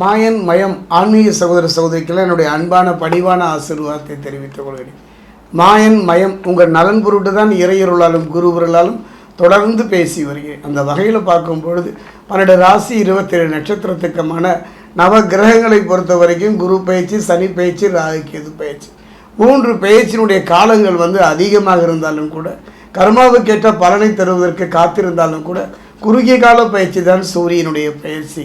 மாயன் மயம் ஆன்மீக சகோதர சகோதரிக்கெல்லாம் என்னுடைய அன்பான பணிவான ஆசீர்வாதத்தை தெரிவித்துக் கொள்கிறேன். மாயன் மயம் உங்கள் நலன் பொருட்டு தான் இறையருளாலும் குருவர்களாலும் தொடர்ந்து பேசி வருகிறேன். அந்த வகையில் பார்க்கும் பொழுது பன்னெண்டு ராசி இருபத்தேழு நட்சத்திரத்துக்குமான நவ கிரகங்களை பொறுத்த வரைக்கும் குரு பயிற்சி சனி பயிற்சி ராகு கேது பயிற்சி. மூன்று பயிற்சியினுடைய காலங்கள் வந்து அதிகமாக இருந்தாலும் கூட கர்மாவுக்கேற்ற பலனை தருவதற்கு காத்திருந்தாலும் கூட குறுகிய கால பயிற்சி தான் சூரியனுடைய பயிற்சி.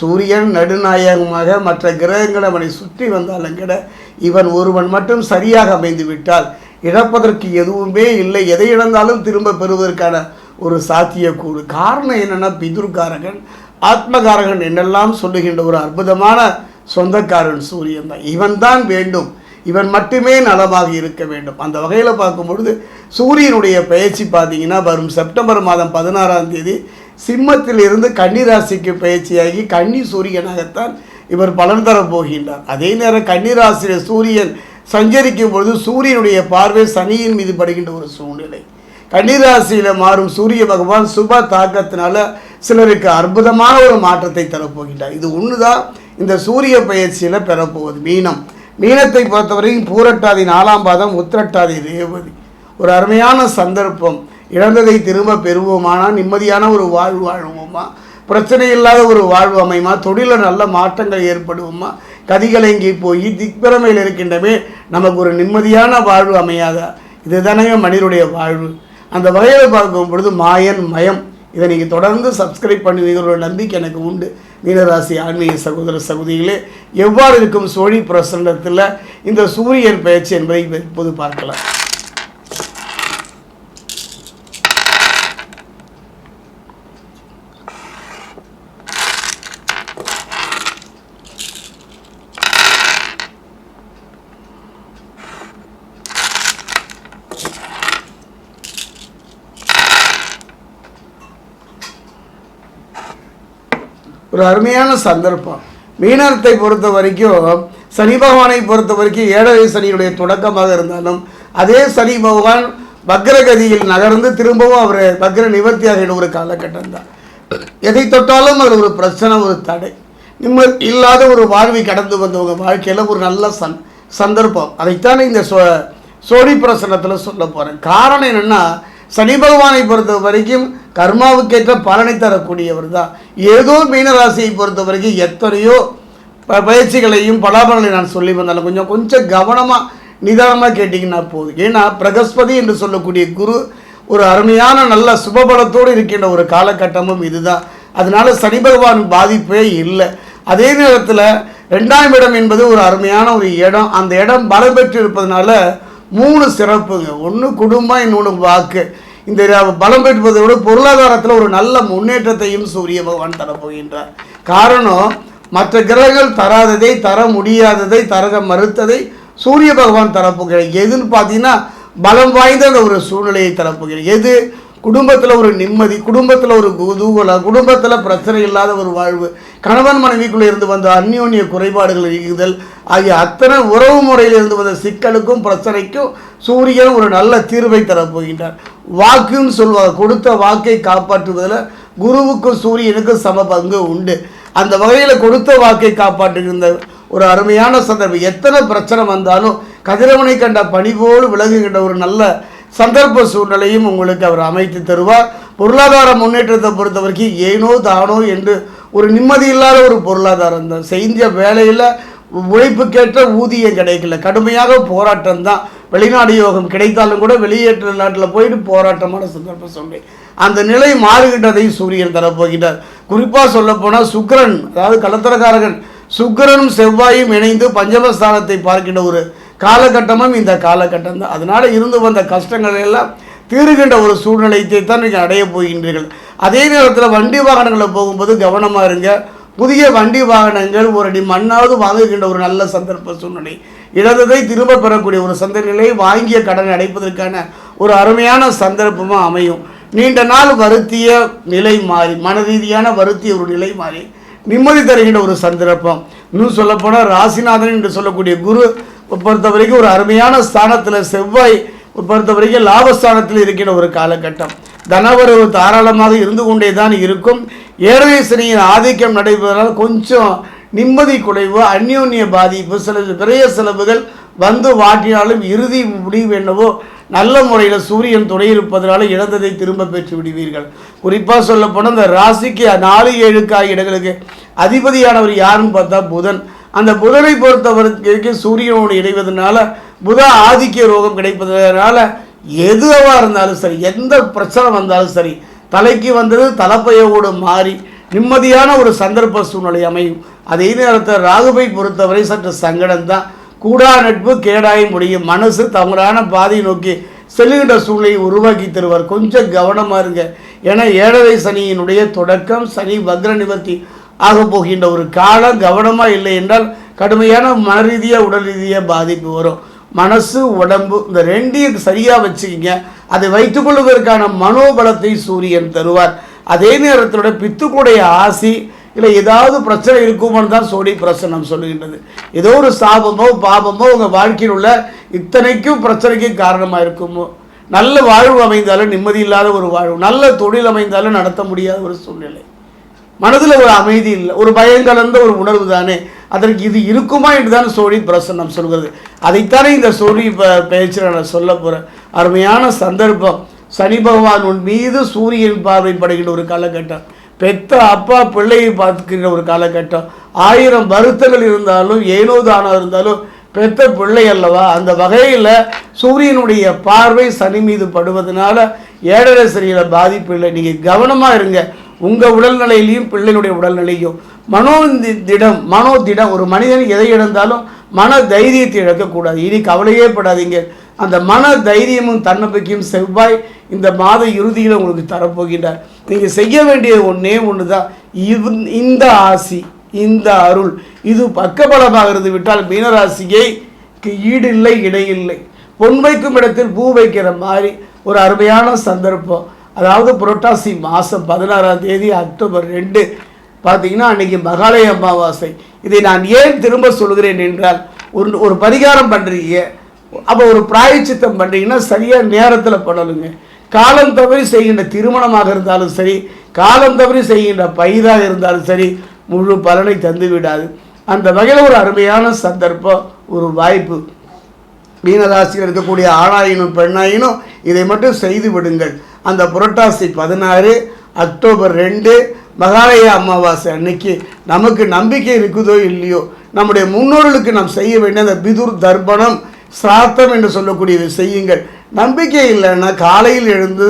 சூரியன் நடுநாயகமாக மற்ற கிரகங்கள் அவனை சுற்றி வந்தாலும் கூட இவன் ஒருவன் மட்டும் சரியாக அமைந்து விட்டால் இழப்பதற்கு எதுவுமே இல்லை. எதை இழந்தாலும் திரும்ப பெறுவதற்கான ஒரு சாத்தியக்கூறு. காரணம் என்னன்னா பிதுர்காரகன் ஆத்மகாரகன் என்னெல்லாம் சொல்லுகின்ற ஒரு அற்புதமான சொந்தக்காரன் சூரியன் தான். இவன் தான் வேண்டும். இவன் மட்டுமே நலமாக இருக்க வேண்டும். அந்த வகையில் பார்க்கும் பொழுது சூரியனுடைய பயிற்சி பார்த்தீங்கன்னா வரும் செப்டம்பர் மாதம் பதினாறாம் தேதி சிம்மத்தில் இருந்து கன்னிராசிக்கு பயிற்சியாகி கன்னி சூரியனாகத்தான் இவர் பலன் தரப் போகின்றார். அதே நேரம் கன்னிராசியில் சூரியன் சஞ்சரிக்கும் பொழுது சூரியனுடைய பார்வை சனியின் மீது படுகின்ற ஒரு சூழ்நிலை. கன்னிராசியில் மாறும் சூரிய பகவான் சுப தாக்கத்தினால சிலருக்கு அற்புதமான ஒரு மாற்றத்தை தரப்போகின்றார் இது ஒன்று தான் இந்த சூரிய பயிற்சியில் பெறப்போகுது மீனம். மீனத்தை பொறுத்தவரையும் பூரட்டாதி நாலாம் பாதம் உத்திரட்டாதி ரேவதி. ஒரு அருமையான சந்தர்ப்பம். இழந்ததை திரும்ப பெறுவோமானா? நிம்மதியான ஒரு வாழ்வு வாழ்வோமா? பிரச்சனை இல்லாத ஒரு வாழ்வு அமையுமா? தொழிலில் நல்ல மாற்றங்கள் ஏற்படுவோமா? கதிகலங்கி போய் திக்பிரமையில் இருக்கின்றமே நமக்கு ஒரு நிம்மதியான வாழ்வு அமையாதா? இதுதானே மனிதனுடைய வாழ்வு. அந்த வகையில் பார்க்கும் பொழுது மாயன் மயம். இதை நீங்கள் தொடர்ந்து சப்ஸ்கிரைப் பண்ணுவீங்கிற நம்பிக்கை எனக்கு உண்டு. மீனராசி ஆன்மீக சகோதர சகோதரிகளே எவ்வாறு இருக்கும் சோழி பிரசண்டத்தில் இந்த சூரியன் பயிற்சி என்பதை இப்போது பார்க்கலாம். ஒரு அருமையான சந்தர்ப்பம். மீனத்தை பொறுத்த வரைக்கும் சனி பகவானை பொறுத்த வரைக்கும் ஏழரை சனியுடைய தொடக்கமாக இருந்தாலும் அதே சனி பகவான் வக்ரகதியில் நகர்ந்து திரும்பவும் அவர் வக்ர நிவர்த்தியாகின ஒரு காலகட்டம் தான். எதை தொட்டாலும் அது ஒரு பிரச்சனை ஒரு தடை. நிம்மதி இல்லாத ஒரு வாழ்வை கடந்து வந்தவங்க வாழ்க்கையில் ஒரு நல்ல சந் சந்தர்ப்பம். அதைத்தானே இந்த சோ சோழி பிரசனத்தில் சொல்ல போகிறேன் காரணம் என்னென்னா சனி பகவானை பொறுத்த வரைக்கும் கர்மாவுக்கேற்ற பலனை தரக்கூடியவர் தான் ஏதோ மீனராசியை பொறுத்த வரைக்கும் எத்தனையோ ப- பயிற்சிகளையும் பலாபலங்களையும் நான் சொல்லி வந்தாலும் கொஞ்சம் கொஞ்சம் கவனமாக நிதானமாக கேட்டிங்கன்னா போதும். ஏன்னா பிரகஸ்பதி என்று சொல்லக்கூடிய குரு ஒரு அருமையான நல்ல சுபபலத்தோடு இருக்கின்ற ஒரு காலகட்டமும் இதுதான். அதனால சனி பகவான் பாதிப்பே இல்லை. அதே நேரத்தில் ரெண்டாம் இடம் என்பது ஒரு அருமையான ஒரு இடம். அந்த இடம் பலம் பெற்று இருப்பதனால மூணு சிறப்புங்க. ஒன்று குடும்பம் இன்னொன்று வாக்கு. இந்த பலம் பெற்றுவதை விட பொருளாதாரத்தில் ஒரு நல்ல முன்னேற்றத்தையும் சூரிய பகவான் தரப்போகின்றார் காரணம் மற்ற கிரகங்கள் தராததை தர முடியாததை தர மறுத்ததை சூரிய பகவான் தரப்போகிறார். எதுன்னு பார்த்தீங்கன்னா பலம் வாய்ந்த ஒரு சூழ்நிலையை தரப்போகிறார். எது? குடும்பத்தில் ஒரு நிம்மதி குடும்பத்தில் ஒரு குதூகலம் குடும்பத்தில் பிரச்சனை இல்லாத ஒரு வாழ்வு கணவன் மனைவிக்குள்ளே இருந்து வந்த அந்யோன்ய குறைபாடுகள் நீக்குதல் ஆகிய அத்தனை உறவு முறையில் இருந்து வந்த சிக்கலுக்கும் பிரச்சனைக்கும் சூரியன் ஒரு நல்ல தீர்வை தரப்போகின்றார் வாக்குன்னு சொல்லுவாங்க கொடுத்த வாக்கை காப்பாற்றுவதில் குருவுக்கும் சூரியனுக்கும் சம பங்கு உண்டு. அந்த வகையில் கொடுத்த வாக்கை காப்பாற்றுகின்ற ஒரு அருமையான சந்தர்ப்பம். எத்தனை பிரச்சனை வந்தாலும் கதிரவனை கண்ட பணிபோடு விலகுகின்ற ஒரு நல்ல சந்தர்ப்ப சூழ்நிலையும் உங்களுக்கு அவர் அமைத்து தருவார். பொருளாதார முன்னேற்றத்தை பொறுத்த வரைக்கும் ஏனோ தானோ என்று ஒரு நிம்மதி இல்லாத ஒரு பொருளாதாரம் தான். செஞ்ச வேலையில் உழைப்புக்கேற்ற ஊதியம் கிடைக்கல. கடுமையாக போராட்டம் தான். வெளிநாடு யோகம் கிடைத்தாலும் கூட வெளியேற்ற நாட்டில் போயிட்டு போராட்டமான சந்தர்ப்பம் சொன்னேன் அந்த நிலை மாறுகின்றதையும் சூரியன் தரப்போகிறார். குறிப்பாக சொல்லப்போனால் சுக்கரன் அதாவது கலத்தரக்காரகன். சுக்கிரனும் செவ்வாயும் இணைந்து பஞ்சமஸ்தானத்தை பார்க்கின்ற ஒரு காலகட்டமும் இந்த காலகட்டம் தான் அதனால் இருந்து வந்த கஷ்டங்கள் எல்லாம் தீருகின்ற ஒரு சூழ்நிலையை தான் நீங்கள் அடைய போகின்றீர்கள். அதே நேரத்தில் வண்டி வாகனங்களில் போகும்போது கவனமாக இருங்க. புதிய வண்டி வாகனங்கள் ஒரு அடி மண்ணாவது வாங்குகின்ற ஒரு நல்ல சந்தர்ப்ப சூழ்நிலை. இழந்ததை திரும்ப பெறக்கூடிய ஒரு சந்தர்ப்பநிலை வாங்கிய கடனை அடைப்பதற்கான ஒரு அருமையான சந்தர்ப்பமாக அமையும். நீண்ட நாள் வருத்திய நிலை மாறி மன ரீதியான வருத்திய ஒரு நிலை மாறி நிம்மதி தருகின்ற ஒரு சந்தர்ப்பம். இன்னும் சொல்லப்போனால் ராசிநாதன் என்று சொல்லக்கூடிய குரு பொறுத்த வரைக்கும் ஒரு அருமையான ஸ்தானத்தில் செவ்வாய் பொறுத்த வரைக்கும் லாபஸ்தானத்தில் இருக்கிற ஒரு காலகட்டம். தனவரவு தாராளமாக இருந்து கொண்டே தான் இருக்கும். ஏழரை சனியின் ஆதிக்கம் நடைபெறுவதால் கொஞ்சம் நிம்மதி குறைவு அந்யோன்ய பாதிப்பு சில விரைய செலவுகள் வந்து வாட்டினாலும் இறுதி முடிவு என்னவோ நல்ல முறையில் சூரியன் துணையிருப்பதனால இழந்ததை திரும்ப பெற்று விடுவீர்கள். குறிப்பாக சொல்லப்போனால் இந்த ராசிக்கு நாலு ஏழுக்கு ஆகிய இடங்களுக்கு அதிபதியானவர் யாருன்னு பார்த்தா புதன். அந்த புதனை பொறுத்தவரைக்கும் சூரியனோடு இணைவதனால புத ஆதிக்க ரோகம் கிடைப்பதனால எதுவாக இருந்தாலும் சரி எந்த பிரச்சனை வந்தாலும் சரி தலைக்கு வந்தது தலைப்பையோடு மாறி நிம்மதியான ஒரு சந்தர்ப்ப சூழ்நிலை அமையும். அதே நேரத்தில் ராகுவை பொறுத்தவரை சற்று சங்கடம் தான் கூடா நட்பு கேடாய முடியும். மனசு தவறான பாதையை நோக்கி செல்லுகின்ற சூழ்நிலையை உருவாக்கி தருவார். கொஞ்சம் கவனமாக இருங்க. ஏன்னா ஏழரை சனியினுடைய தொடக்கம் சனி வக்ர நிவர்த்தி. ஆக போகின்ற ஒரு காலம் கவனமாக இல்லை என்றால் கடுமையான மன ரீதியாக உடல் ரீதியாக பாதிப்பு வரும். மனசு உடம்பு இந்த ரெண்டையும் சரியாக வச்சுக்கிங்க. அதை வைத்துக்கொள்வதற்கான மனோபலத்தை சூரியன் தருவார். அதே நேரத்தோட பித்துக்குடைய ஆசி இல்லை ஏதாவது பிரச்சனை இருக்குமோன்னு தான் சோடி பிரசனம் சொல்லுகின்றது. ஏதோ ஒரு சாபமோ பாபமோ உங்கள் வாழ்க்கையில் உள்ள இத்தனைக்கும் பிரச்சனைக்கு காரணமாக இருக்குமோ? நல்ல வாழ்வு அமைந்தாலும் நிம்மதி இல்லாத ஒரு வாழ்வு நல்ல தொழில் அமைந்தாலும் நடத்த முடியாத ஒரு சூழ்நிலை. மனதில் ஒரு அமைதி இல்லை ஒரு பயம் கலந்த ஒரு உணர்வு தானே. அதற்கு இது இருக்குமா என்று தான் சோழி பிரசன்னம் சொல்கிறது. அதைத்தானே இந்த சோழி ப- பேச்சில் நான் சொல்ல போகிறேன் அருமையான சந்தர்ப்பம். சனி பகவான் உன் மீது சூரியன் பார்வைப்படுகின்ற ஒரு காலகட்டம் பெத்த அப்பா பிள்ளையை பார்க்கின்ற ஒரு காலகட்டம். ஆயிரம் வருத்தங்கள் இருந்தாலும் ஏனோ தானோ இருந்தாலும் பெத்த பிள்ளை அல்லவா? அந்த வகையில் சூரியனுடைய பார்வை சனி மீது படுவதனால ஏழரை சனியில் பாதிப்பு இல்லை. நீங்கள் கவனமாக இருங்க. உங்கள் உடல்நிலையிலையும் பிள்ளைகளுடைய உடல்நிலையும் மனோ தி- திடம் மனோ திடம் ஒரு மனிதன் எதை இழந்தாலும் மன தைரியத்தை இழக்கக்கூடாது. இனி கவலையே படாதீங்க. அந்த மன தைரியமும் தன்னம்பிக்கையும் செவ்வாய் இந்த மாத இறுதியில் உங்களுக்கு தரப்போகின்றார். நீங்கள் செய்ய வேண்டிய ஒன்றே ஒன்று தான் இவ்- இந்த ஆசி இந்த அருள் இது பக்கபலமாகிறது இருந்து விட்டால் மீனராசியை ஈடு இல்லை இடையில்லை. பொன் வைக்கும் இடத்தில் பூ வைக்கிற மாதிரி ஒரு அருமையான சந்தர்ப்பம். அதாவது புரட்டாசி மாதம் பதினாறாம் தேதி அக்டோபர் ரெண்டு. பார்த்தீங்கன்னா அன்னைக்கு மகாலய அமாவாசை. இதை நான் ஏன் திரும்ப சொல்கிறேன் என்றால் ஒரு ஒரு பரிகாரம் பண்ணுறீங்க அப்போ ஒரு பிராயச்சித்தம் பண்ணுறீங்கன்னா சரியாக நேரத்தில் பண்ணணுங்க. காலம் தவறி செய்கின்ற திருமணமாக இருந்தாலும் சரி காலம் தவறி செய்கின்ற பயிராக இருந்தாலும் சரி முழு பலனை தந்து விடாது. அந்த வகையில் ஒரு அருமையான சந்தர்ப்பம் ஒரு வாய்ப்பு. மீனராசியில் இருக்கக்கூடிய ஆணாயினும் பெண்ணாயினும் இதை மட்டும் செய்து விடுங்கள். அந்த புரட்டாசி பதினாறு அக்டோபர் ரெண்டு மகாலய அமாவாசை அன்னைக்கு நமக்கு நம்பிக்கை இருக்குதோ இல்லையோ நம்முடைய முன்னோர்களுக்கு நாம் செய்ய வேண்டிய அந்த பிதுர் தர்ப்பணம் சிராத்தம் என்று சொல்லக்கூடியது செய்யுங்கள். நம்பிக்கை இல்லைன்னா காலையில் எழுந்து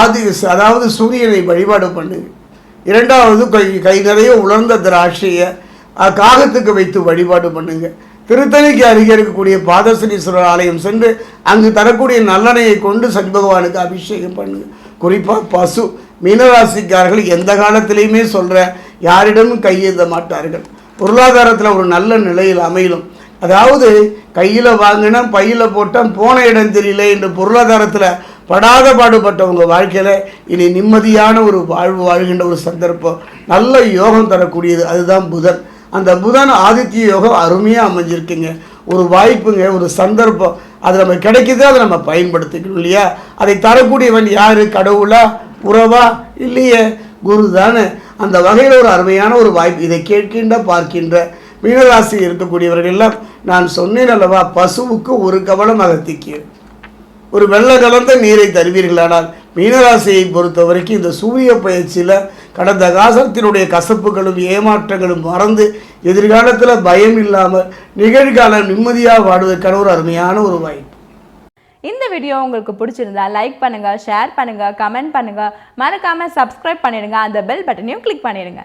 ஆதி அதாவது சூரியனை வழிபாடு பண்ணுங்க. இரண்டாவது கை கை நிறைய உலர்ந்த திராட்சையை காகத்துக்கு வைத்து வழிபாடு பண்ணுங்கள் திருத்தணிக்கு அருகே இருக்கக்கூடிய பாதசனீஸ்வரர் ஆலயம் சென்று அங்கு தரக்கூடிய நல்லனையை கொண்டு சனி பகவானுக்கு அபிஷேகம் பண்ணுங்க. குறிப்பாக பசு மீனராசிக்காரர்கள் எந்த காலத்திலையுமே சொல்கிற யாரிடமும் கையெழுத மாட்டார்கள். பொருளாதாரத்தில் ஒரு நல்ல நிலையில் அமையலும் அதாவது கையில் வாங்கினா பையில் போட்டால் போன இடம் தெரியல என்று பொருளாதாரத்தில் படாத பாடுபட்டவங்க வாழ்க்கையில் இனி நிம்மதியான ஒரு வாழ்வு வாழ்கின்ற ஒரு சந்தர்ப்பம். நல்ல யோகம் தரக்கூடியது. அதுதான் புதன். அந்த புதன் ஆதித்ய யோகம் அருமையாக அமைஞ்சிருக்குங்க. ஒரு வாய்ப்புங்க ஒரு சந்தர்ப்பம். அது நம்ம கிடைக்கிது அதை நம்ம பயன்படுத்திக்கணும் இல்லையா? அதை தரக்கூடியவன் யார்? கடவுளா? உறவா? இல்லையே? குரு தானே அந்த வகையில் ஒரு அருமையான ஒரு வாய்ப்பு. இதை கேட்கின்ற பார்க்கின்ற மீனராசி இருக்கக்கூடியவர்கள் எல்லாம் நான் சொன்னேன் அல்லவா பசுவுக்கு ஒரு கவலம் அகத்திக்கிறேன் ஒரு வெள்ளை கலந்த நீரை தருவீர்களானால் மீனராசியை பொறுத்த வரைக்கும் இந்த சூரிய பயிற்சியில் கடந்த காலத்தினுடைய கசப்புகளும் ஏமாற்றங்களும் மறந்து எதிர்காலத்தில் பயம் இல்லாமல் நிகழ்காலம் நிம்மதியாக வாடுவதற்கான ஒரு அருமையான ஒரு வாய்ப்பு. இந்த வீடியோ உங்களுக்கு பிடிச்சிருந்தா லைக் பண்ணுங்கள் ஷேர் பண்ணுங்க கமெண்ட் பண்ணுங்க. மறக்காமல் சப்ஸ்கிரைப் பண்ணிடுங்க. அந்த பெல் பட்டனையும் கிளிக் பண்ணிடுங்க.